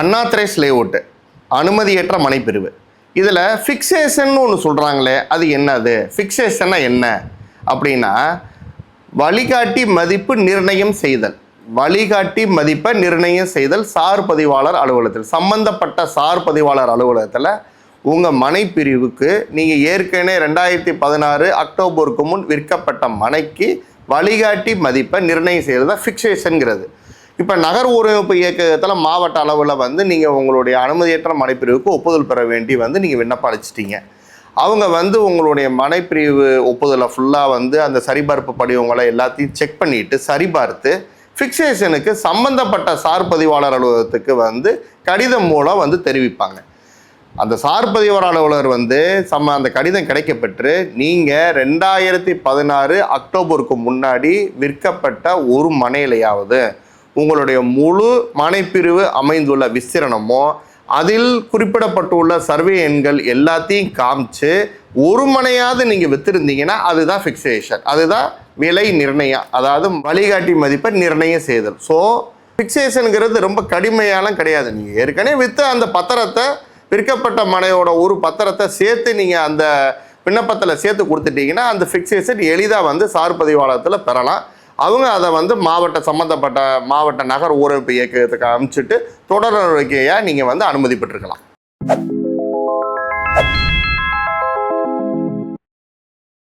அண்ணாத்ரேஸ் layout அனுமதியற்ற மனைப்பிரிவு. இதில் ஃபிக்சேஷன்னு ஒன்று சொல்கிறாங்களே அது என்னது? ஃபிக்சேஷன்னா என்ன? அப்படின்னா வழிகாட்டி மதிப்பு நிர்ணயம் செய்தல். வழிகாட்டி மதிப்பை நிர்ணயம் செய்தல் சார் பதிவாளர் அலுவலகத்தில். சம்பந்தப்பட்ட சார் பதிவாளர் அலுவலகத்தில் உங்கள் மனைப்பிரிவுக்கு நீங்கள் ஏற்கனவே ரெண்டாயிரத்தி பதினாறு அக்டோபருக்கு முன் விற்கப்பட்ட மனைக்கு வழிகாட்டி மதிப்பை நிர்ணயம் செய்கிறது தான் ஃபிக்சேஷனுங்கிறது இப்போ நகர் ஊரமைப்பு இயக்கத்தில் மாவட்ட அளவில் வந்து நீங்கள் உங்களுடைய அனுமதியற்ற மனைப்பிரிவுக்கு ஒப்புதல் பெற வேண்டி வந்து நீங்கள் விண்ணப்பம் அளிச்சிட்டிங்க. அவங்க வந்து உங்களுடைய மனைப்பிரிவு ஒப்புதலை ஃபுல்லாக வந்து அந்த சரிபார்ப்பு படிவங்களை எல்லாத்தையும் செக் பண்ணிட்டு சரிபார்த்து ஃபிக்சேஷனுக்கு சம்பந்தப்பட்ட சார் பதிவாளர் அலுவலகத்துக்கு வந்து கடிதம் மூலம் வந்து தெரிவிப்பாங்க. அந்த சார் பதிவாளர் அலுவலர் வந்து சம்ம அந்த கடிதம் கிடைக்கப்பெற்று நீங்கள் ரெண்டாயிரத்தி பதினாறு அக்டோபருக்கு முன்னாடி விற்கப்பட்ட ஒரு மனையிலையாவது உங்களுடைய முழு மனைப்பிரிவு அமைந்துள்ள விஸ்திரணமோ அதில் குறிப்பிடப்பட்டுள்ள சர்வே எண்கள் எல்லாத்தையும் காமிச்சு ஒரு மனையாவது நீங்கள் வித்திருந்தீங்கன்னா அதுதான் ஃபிக்சேஷன் அதுதான் விலை நிர்ணயம் அதாவது வழிகாட்டி மதிப்பை நிர்ணயம் செய்தல். ஸோ ஃபிக்சேஷனுங்கிறது ரொம்ப கடுமையாலாம் கிடையாது. நீங்கள் ஏற்கனவே விற்று அந்த பத்திரத்தை விற்கப்பட்ட மனையோட ஒரு பத்திரத்தை சேர்த்து நீங்கள் அந்த விண்ணப்பத்தில் சேர்த்து கொடுத்துட்டீங்கன்னா அந்த ஃபிக்சேஷன் எளிதாக வந்து சார் பதிவாளத்தில் பெறலாம். அவங்க அதை வந்து மாவட்ட சம்மந்தப்பட்ட மாவட்ட நகர் ஊரமைப்பு இயக்கத்துக்கு அனுப்பிச்சிட்டு தொடர் நடவடிக்கையாக நீங்கள் வந்து அனுமதி பெற்றுக்கலாம்